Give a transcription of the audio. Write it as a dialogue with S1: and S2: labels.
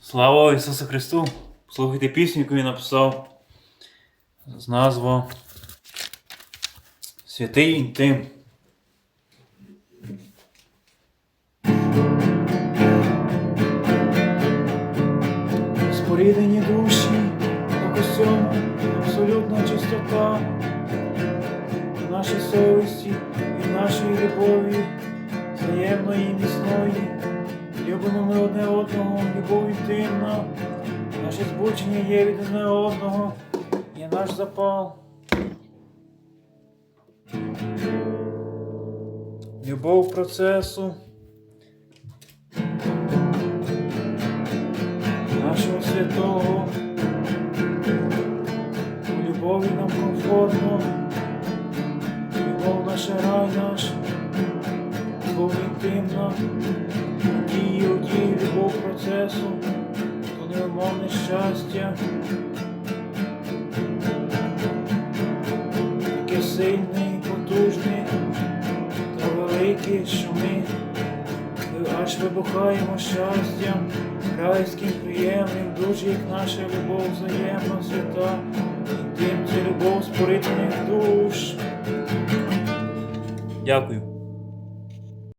S1: Слава Ісусу Христу! Слухайте пісню, яку він написав з назвою Святий інтим. Споріднені душі на костьому абсолютна чистота в нашій совісті і в нашій любові, взаємної і міцної. Любимо ми одне одного, інтимна, наше збучення є від одне одного, є наш запал. Любов процесу. Нашого святого. Любові нам комфортно, любов наша рай наш, любов інтимна, дії у дії, любов процесу, то невимовне щастя. Таке сильне і та велике, що ми аж вибухаємо щастям, райським приємним, дуже як наша любов взаємна свята, інтим це любов споритних душ. Дякую.